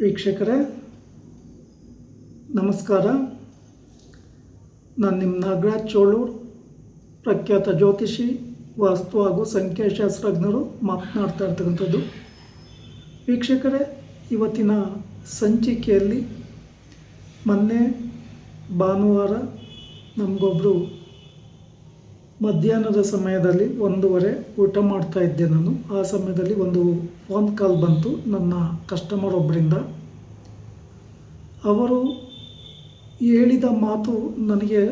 ವೀಕ್ಷಕರೇ, ನಮಸ್ಕಾರ. ನಾನು ನಿಮ್ಮ ನಾಗರಾಜ್ ಚೋಳೂರ್, ಪ್ರಖ್ಯಾತ ಜ್ಯೋತಿಷಿ, ವಾಸ್ತು ಹಾಗೂ ಸಂಖ್ಯಾಶಾಸ್ತ್ರಜ್ಞರು ಮಾತನಾಡ್ತಾ ಇರ್ತಕ್ಕಂಥದ್ದು. ವೀಕ್ಷಕರೇ, ಇವತ್ತಿನ ಸಂಚಿಕೆಯಲ್ಲಿ ಮೊನ್ನೆ ಭಾನುವಾರ ನಮಗೊಬ್ಬರು ಮಧ್ಯಾಹ್ನದ ಸಮಯದಲ್ಲಿ ಒಂದೂವರೆ ಊಟ ಮಾಡ್ತಾ ಇದ್ದೆ ನಾನು. ಆ ಸಮಯದಲ್ಲಿ ಒಂದು ಫೋನ್ ಕಾಲ್ ಬಂತು ನನ್ನ ಕಸ್ಟಮರ್ ಒಬ್ಬರಿಂದ ಅವರು ಹೇಳಿದ ಮಾತು ನನಗೆ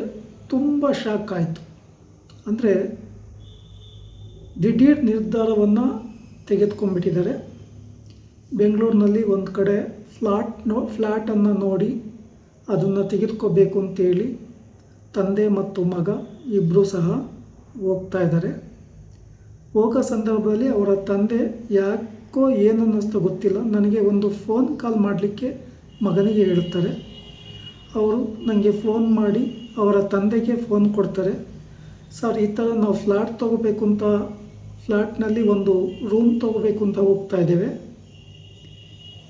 ತುಂಬ ಶಾಕ್ ಆಯಿತು. ಅಂದರೆ ದಿಢೀರ್ ನಿರ್ಧಾರವನ್ನು ತೆಗೆದುಕೊಂಡ್ಬಿಟ್ಟಿದ್ದಾರೆ. ಬೆಂಗಳೂರಿನಲ್ಲಿ ಒಂದು ಕಡೆ ಫ್ಲಾಟ್ ನೋ ಫ್ಲ್ಯಾಟನ್ನು ನೋಡಿ ಅದನ್ನು ತೆಗೆದುಕೋಬೇಕು ಅಂತೇಳಿ ತಂದೆ ಮತ್ತು ಮಗ ಇಬ್ಬರೂ ಸಹ ಹೋಗ್ತಾ ಇದ್ದಾರೆ. ಹೋಗೋ ಸಂದರ್ಭದಲ್ಲಿ ಅವರ ತಂದೆ ಯಾಕೋ ಏನು ಅನ್ನಿಸ್ತೋ ಗೊತ್ತಿಲ್ಲ. ನನಗೆ ಒಂದು ಫೋನ್ ಕಾಲ್ ಮಾಡಲಿಕ್ಕೆ ಮಗನಿಗೆ ಹೇಳ್ತಾರೆ. ಅವರು ನನಗೆ ಫೋನ್ ಮಾಡಿ ಅವರ ತಂದೆಗೆ ಫೋನ್ ಕೊಡ್ತಾರೆ. ಸರ್, ಈ ಥರ ನಾವು ಫ್ಲ್ಯಾಟ್ ತೊಗೋಬೇಕು ಅಂತ ಫ್ಲ್ಯಾಟ್ನಲ್ಲಿ ಒಂದು ರೂಮ್ ತೊಗೋಬೇಕು ಅಂತ ಹೋಗ್ತಾ ಇದ್ದೇವೆ.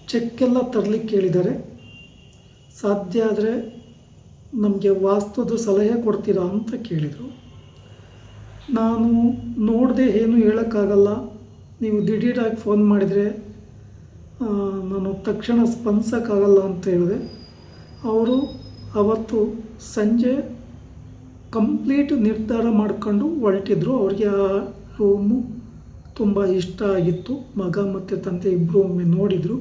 ಚೆಕ್ಕೆಲ್ಲ ತರಲಿಕ್ಕೆ ಕೇಳಿದ್ದಾರೆ ಸಾಧ್ಯ ಆದರೆ ನಮಗೆ ವಾಸ್ತುದು ಸಲಹೆ ಕೊಡ್ತೀರಾ? ಅಂತ ಕೇಳಿದರು. ನಾನು ನೋಡದೆ ಏನು ಹೇಳೋಕ್ಕಾಗಲ್ಲ. ನೀವು ದಿಢೀರಾಗಿ ಫೋನ್ ಮಾಡಿದರೆ ನಾನು ತಕ್ಷಣ ಸ್ಪಂದಿಸೋಕ್ಕಾಗಲ್ಲ ಅಂತ ಹೇಳಿದೆ. ಅವರು ಅವತ್ತು ಸಂಜೆ ಕಂಪ್ಲೀಟ್ ನಿರ್ಧಾರ ಮಾಡ್ಕೊಂಡು ಹೊರಟಿದ್ರು. ಅವ್ರಿಗೆ ಆ ರೂಮು ತುಂಬ ಇಷ್ಟ ಆಗಿತ್ತು. ಮಗ ಮತ್ತು ತಂದೆ ಇಬ್ಬರು ಒಮ್ಮೆ ನೋಡಿದರು.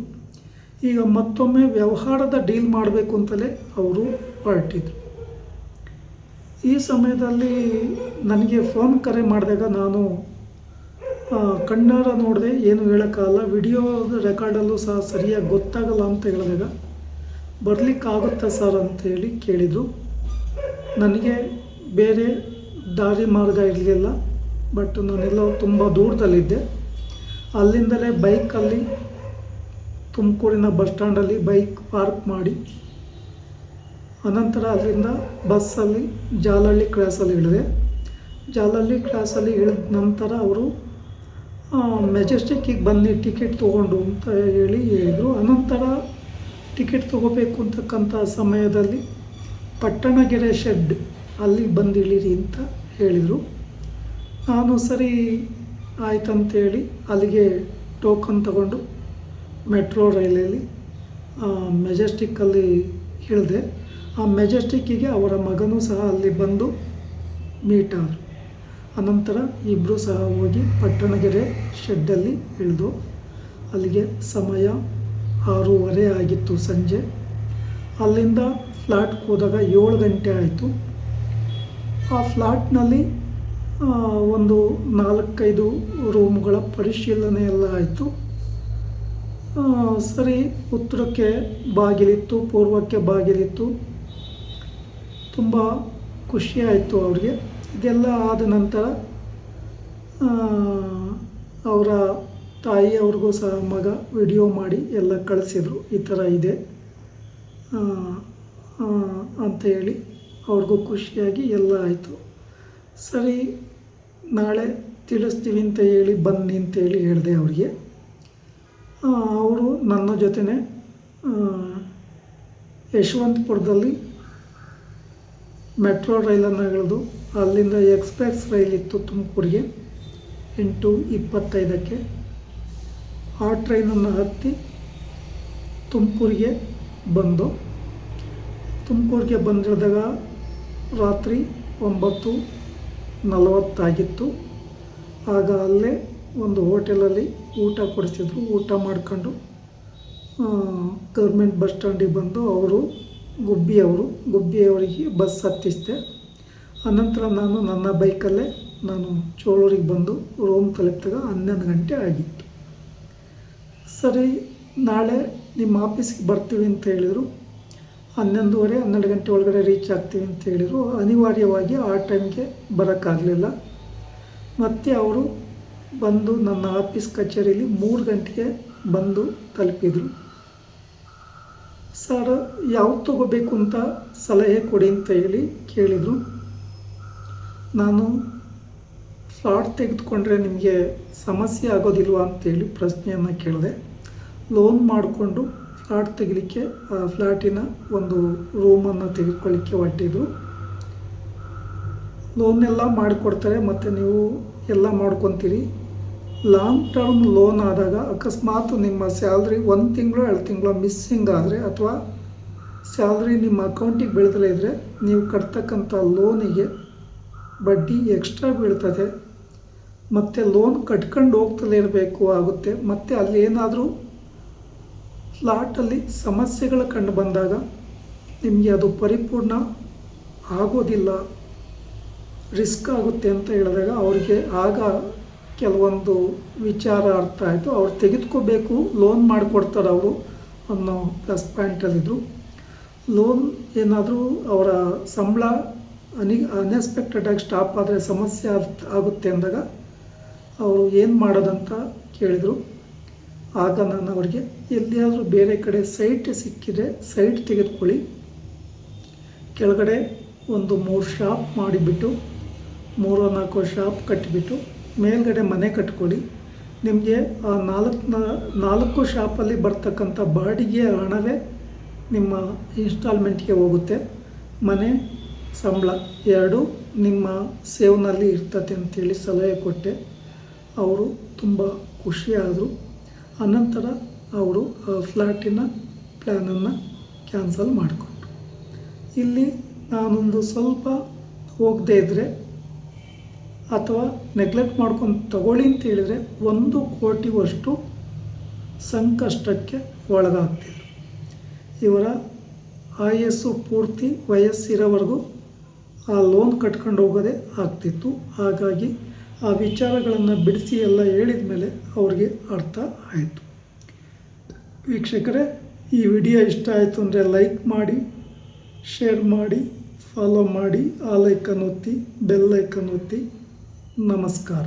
ಈಗ ಮತ್ತೊಮ್ಮೆ ವ್ಯವಹಾರದ ಡೀಲ್ ಮಾಡಬೇಕು ಅಂತಲೇ ಅವರು ಹೊರಟಿದ್ರು. ಈ ಸಮಯದಲ್ಲಿ ನನಗೆ ಫೋನ್ ಕರೆ ಮಾಡಿದಾಗ ನಾನು ಕಣ್ಣಾರ ನೋಡಿದೆ ಏನು ಹೇಳೋಕ್ಕಾಗಲ್ಲ, ವಿಡಿಯೋ ರೆಕಾರ್ಡಲ್ಲೂ ಸಹ ಸರಿಯಾಗಿ ಗೊತ್ತಾಗಲ್ಲ ಅಂತ ಹೇಳಿದಾಗ, ಬರಲಿಕ್ಕಾಗುತ್ತಾ ಸರ್ ಅಂತೇಳಿ ಕೇಳಿದರು. ನನಗೆ ಬೇರೆ ದಾರಿ ಮಾರ್ಗ ಇರಲಿಲ್ಲ, ಬಟ್ ನಾನೆಲ್ಲೋ ತುಂಬ ದೂರದಲ್ಲಿದ್ದೆ. ಅಲ್ಲಿಂದಲೇ ಬೈಕಲ್ಲಿ ತುಮಕೂರಿನ ಬಸ್ ಸ್ಟ್ಯಾಂಡಲ್ಲಿ ಬೈಕ್ ಪಾರ್ಕ್ ಮಾಡಿ ಅನಂತರ ಅಲ್ಲಿಂದ ಬಸ್ಸಲ್ಲಿ ಜಾಲಹಳ್ಳಿ ಕ್ರಾಸಲ್ಲಿ ಇಳಿದೆ. ಜಾಲಹಳ್ಳಿ ಕ್ರಾಸಲ್ಲಿ ಇಳಿದ ನಂತರ ಅವರು ಮೆಜೆಸ್ಟಿಕ್ಕಿಗೆ ಬನ್ನಿ, ಟಿಕೆಟ್ ತೊಗೊಂಡು ಅಂತ ಹೇಳಿ ಹೇಳಿದರು. ಅನಂತರ ಟಿಕೆಟ್ ತೊಗೋಬೇಕು ಅಂತಕ್ಕಂಥ ಸಮಯದಲ್ಲಿ ಪಟ್ಟಣಗೆರೆ ಶೆಡ್ ಅಲ್ಲಿ ಬಂದು ಇಳಿರಿ ಅಂತ ಹೇಳಿದರು. ನಾನು ಸರಿ ಆಯ್ತಂತೇಳಿ ಅಲ್ಲಿಗೆ ಟೋಕನ್ ತಗೊಂಡು ಮೆಟ್ರೋ ರೈಲಲ್ಲಿ ಮೆಜೆಸ್ಟಿಕ್ಕಲ್ಲಿ ಇಳಿದೆ. ಆ ಮೆಜೆಸ್ಟಿಕ್ಕಿಗೆ ಅವರ ಮಗನೂ ಸಹ ಅಲ್ಲಿ ಬಂದು ಮೀಟ್ ಆದರು ಅನಂತರ ಇಬ್ಬರೂ ಸಹ ಹೋಗಿ ಪಟ್ಟಣಗೆರೆ ಶೆಡ್ಡಲ್ಲಿ ಇಳಿದು ಅಲ್ಲಿಗೆ ಸಮಯ ಆರೂವರೆ ಆಗಿತ್ತು ಸಂಜೆ. ಅಲ್ಲಿಂದ ಫ್ಲ್ಯಾಟ್ಗೆ ಹೋದಾಗ ಏಳು ಗಂಟೆ ಆಯಿತು. ಆ ಫ್ಲ್ಯಾಟ್ನಲ್ಲಿ ಒಂದು ನಾಲ್ಕೈದು ರೂಮ್ಗಳ ಪರಿಶೀಲನೆ ಎಲ್ಲ ಆಯಿತು. ಸರಿ, ಉತ್ತರಕ್ಕೆ ಬಾಗಿಲಿತ್ತು, ಪೂರ್ವಕ್ಕೆ ಬಾಗಿಲಿತ್ತು. ತುಂಬ ಖುಷಿಯಾಯಿತು ಅವ್ರಿಗೆ. ಇದೆಲ್ಲ ಆದ ನಂತರ ಅವರ ತಾಯಿ ಅವ್ರಿಗೂ ಸಹ ಮಗ ವಿಡಿಯೋ ಮಾಡಿ ಎಲ್ಲ ಕಳಿಸಿದರು. ಈ ಥರ ಇದೆ. ಅಂತ ಹೇಳಿ ಅವ್ರಿಗೂ ಖುಷಿಯಾಗಿ ಎಲ್ಲ ಆಯಿತು. ಸರಿ, ನಾಳೆ ತಿಳಿಸ್ತೀವಿ ಅಂತ ಹೇಳಿ ಬನ್ನಿ ಅಂತೇಳಿ ಹೇಳಿದೆ ಅವರಿಗೆ. ಅವರು ನನ್ನ ಜೊತೆನೆ ಯಶವಂತಪುರದಲ್ಲಿ ಮೆಟ್ರೋ ರೈಲನ್ನು ಇಳಿದು ಅಲ್ಲಿಂದ ಎಕ್ಸ್ಪ್ರೆಸ್ ರೈಲ್ ಇತ್ತು ತುಮಕೂರಿಗೆ. ಎಂಟು ಇಪ್ಪತ್ತೈದಕ್ಕೆ. ಆ ಟ್ರೈನನ್ನು ಹತ್ತಿ ತುಮಕೂರಿಗೆ ಬಂದು. ತುಮಕೂರಿಗೆ ಬಂದಿಳಿದಾಗ ರಾತ್ರಿ ಒಂಬತ್ತು ನಲವತ್ತಾಗಿತ್ತು. ಆಗ ಅಲ್ಲೇ ಒಂದು ಹೋಟೆಲಲ್ಲಿ ಊಟ ಕೊಡಿಸಿದ್ರು. ಊಟ ಮಾಡ್ಕೊಂಡು ಗೌರ್ಮೆಂಟ್ ಬಸ್ ಸ್ಟ್ಯಾಂಡಿಗೆ ಬಂದು ಅವರು ಗುಬ್ಬಿಯವರು, ಗುಬ್ಬಿಯವರಿಗೆ ಬಸ್ ಹತ್ತಿಸಿದೆ. ಅನಂತರ ನಾನು ನನ್ನ ಬೈಕಲ್ಲೇ ನಾನು ಚೋಳೂರಿಗೆ ಬಂದು ರೂಮ್ ತಲುಪಿದಾಗ ಹನ್ನೊಂದು ಗಂಟೆ ಆಗಿತ್ತು. ಸರಿ, ನಾಳೆ ನಿಮ್ಮ ಆಫೀಸ್ಗೆ ಬರ್ತೀವಿ ಅಂತ ಹೇಳಿದರು. ಹನ್ನೊಂದುವರೆ, ಹನ್ನೆರಡು ಗಂಟೆ ಒಳಗಡೆ ರೀಚ್ ಆಗ್ತೀವಿ ಅಂತ ಹೇಳಿದರು. ಅನಿವಾರ್ಯವಾಗಿ ಆ ಟೈಮ್ಗೆ ಬರೋಕ್ಕಾಗಲಿಲ್ಲ. ಮತ್ತು ಅವರು ಬಂದು ನನ್ನ ಆಫೀಸ್ ಕಚೇರಿಯಲ್ಲಿ ಮೂರು ಗಂಟೆಗೆ ಬಂದು ತಲುಪಿದರು. ಸರ್ ಯಾವ್ದು ತಗೋಬೇಕು ಅಂತ ಸಲಹೆ ಕೊಡಿ ಅಂತ ಹೇಳಿ ಕೇಳಿದರು. ನಾನು ಫ್ಲಾಟ್ ತೆಗೆದುಕೊಂಡ್ರೆ ನಿಮಗೆ ಸಮಸ್ಯೆ ಆಗೋದಿಲ್ವಾ ಅಂತೇಳಿ ಪ್ರಶ್ನೆಯನ್ನು ಕೇಳಿದೆ. ಲೋನ್ ಮಾಡಿಕೊಂಡು ಫ್ಲಾಟ್ ತೆಗಿಲಿಕ್ಕೆ, ಆ ಫ್ಲ್ಯಾಟಿನ ಒಂದು ರೂಮನ್ನು ತೆಗೆದುಕೊಳ್ಳಿಕ್ಕೆ ಹೊಟ್ಟಿದ್ರು ಎಲ್ಲ ಮಾಡಿಕೊಡ್ತಾರೆ, ಮತ್ತು ನೀವು ಎಲ್ಲ ಮಾಡ್ಕೊತೀರಿ. ಲಾಂಗ್ ಟರ್ಮ್ ಲೋನ್ ಆದಾಗ ಅಕಸ್ಮಾತ್ ನಿಮ್ಮ ಸ್ಯಾಲ್ರಿ ಒಂದು ತಿಂಗಳು, ಎರಡು ತಿಂಗಳು ಮಿಸ್ಸಿಂಗ್ ಆದರೆ ಅಥವಾ ಸ್ಯಾಲ್ರಿ ನಿಮ್ಮ ಅಕೌಂಟಿಗೆ ಬೀಳ್ತಲೇ ಇದ್ದರೆ ನೀವು ಕಟ್ತಕ್ಕಂಥ ಲೋನಿಗೆ ಬಡ್ಡಿ ಎಕ್ಸ್ಟ್ರಾ ಬೀಳ್ತದೆ. ಮತ್ತು ಲೋನ್ ಕಟ್ಕೊಂಡು ಹೋಗ್ತಲೇ ಇರಬೇಕು ಆಗುತ್ತೆ. ಮತ್ತು ಅಲ್ಲಿ ಏನಾದರೂ ಫ್ಲಾಟಲ್ಲಿ ಸಮಸ್ಯೆಗಳು ಕಂಡು ಬಂದಾಗ ನಿಮಗೆ ಅದು ಪರಿಪೂರ್ಣ ಆಗೋದಿಲ್ಲ. ರಿಸ್ಕ್ ಆಗುತ್ತೆ ಅಂತ ಹೇಳಿದಾಗ ಅವರಿಗೆ ಆಗ ಕೆಲವೊಂದು ವಿಚಾರ ಅರ್ಥ ಆಯಿತು. ಅವ್ರು ತೆಗೆದುಕೋಬೇಕು ಲೋನ್ ಮಾಡಿಕೊಡ್ತಾರೆ ಅವರು ಅನ್ನೋ ಪ್ಲಸ್ ಪಾಯಿಂಟಲ್ಲಿದ್ದರು ಲೋನ್ ಏನಾದರೂ ಅವರ ಸಂಬಳ ಅನಿ ಅನ್ಎಕ್ಸ್ಪೆಕ್ಟೆಡಾಗಿ ಸ್ಟಾಪ್ ಆದರೆ ಸಮಸ್ಯೆ ಆಗ್- ಆಗುತ್ತೆ ಅಂದಾಗ ಅವರು ಏನು ಮಾಡೋದಂತ ಕೇಳಿದರು. ಆಗ ನಾನು ಅವರಿಗೆ, ಎಲ್ಲಿಯಾದರೂ ಬೇರೆ ಕಡೆ ಸೈಟ್ ಸಿಕ್ಕಿದೆ ಸೈಟ್ ತೆಗೆದುಕೊಳ್ಳಿ. ಕೆಳಗಡೆ ಒಂದು ಮೂರು ಶಾಪ್ ಮಾಡಿಬಿಟ್ಟು, ಮೂರು ನಾಲ್ಕು ಶಾಪ್ ಕಟ್ಟಿಬಿಟ್ಟು ಮೇಲ್ಗಡೆ ಮನೆ ಕಟ್ಕೊಳ್ಳಿ ನಿಮಗೆ ಆ ನಾಲ್ಕು ನಾಲ್ಕು ಶಾಪಲ್ಲಿ ಬರ್ತಕ್ಕಂಥ ಬಾಡಿಗೆ ಹಣವೇ ನಿಮ್ಮ ಇನ್ಸ್ಟಾಲ್ಮೆಂಟ್ಗೆ ಹೋಗುತ್ತೆ. ಮನೆ, ಸಂಬಳ ಎರಡು ನಿಮ್ಮ ಸೇವ್ನಲ್ಲಿ ಇರ್ತದೆ ಅಂತೇಳಿ ಸಲಹೆ ಕೊಟ್ಟೆ. ಅವರು ತುಂಬ ಖುಷಿಯಾದರು. ಅನಂತರ ಅವರು, ಆ ಫ್ಲ್ಯಾಟಿನ ಪ್ಲ್ಯಾನನ್ನು ಕ್ಯಾನ್ಸಲ್ ಮಾಡಿಕೊಂಡ್ರು. ಇಲ್ಲಿ ನಾನೊಂದು ಸ್ವಲ್ಪ ಹೋಗದೇ ಇದ್ದರೆ ಅಥವಾ ನೆಗ್ಲೆಕ್ಟ್ ಮಾಡ್ಕೊಂಡು ತಗೊಳ್ಳಿ ಅಂತ ಹೇಳಿದರೆ ಒಂದು ಕೋಟಿವಷ್ಟು ಸಂಕಷ್ಟಕ್ಕೆ ಒಳಗಾಗ್ತಿದ್ರು ಇವರ ಆಯಸ್ಸು ಪೂರ್ತಿ ವಯಸ್ಸಿರೋವರೆಗೂ ಆ ಲೋನ್ ಕಟ್ಕೊಂಡು ಹೋಗೋದೇ ಆಗ್ತಿತ್ತು. ಹಾಗಾಗಿ ಆ ವಿಚಾರಗಳನ್ನು ಬಿಡಿಸಿ ಎಲ್ಲ ಹೇಳಿದ ಮೇಲೆ ಅವ್ರಿಗೆ ಅರ್ಥ ಆಯಿತು. ವೀಕ್ಷಕರೇ, ಈ ವಿಡಿಯೋ ಇಷ್ಟ ಆಯಿತು ಅಂದರೆ ಲೈಕ್ ಮಾಡಿ, ಶೇರ್ ಮಾಡಿ ಫಾಲೋ ಮಾಡಿ, ಆ ಲೈಕನ್ನು ಒತ್ತಿ, ಬೆಲ್ ಲೈಕನ್ನು ಒತ್ತಿ. ನಮಸ್ಕಾರ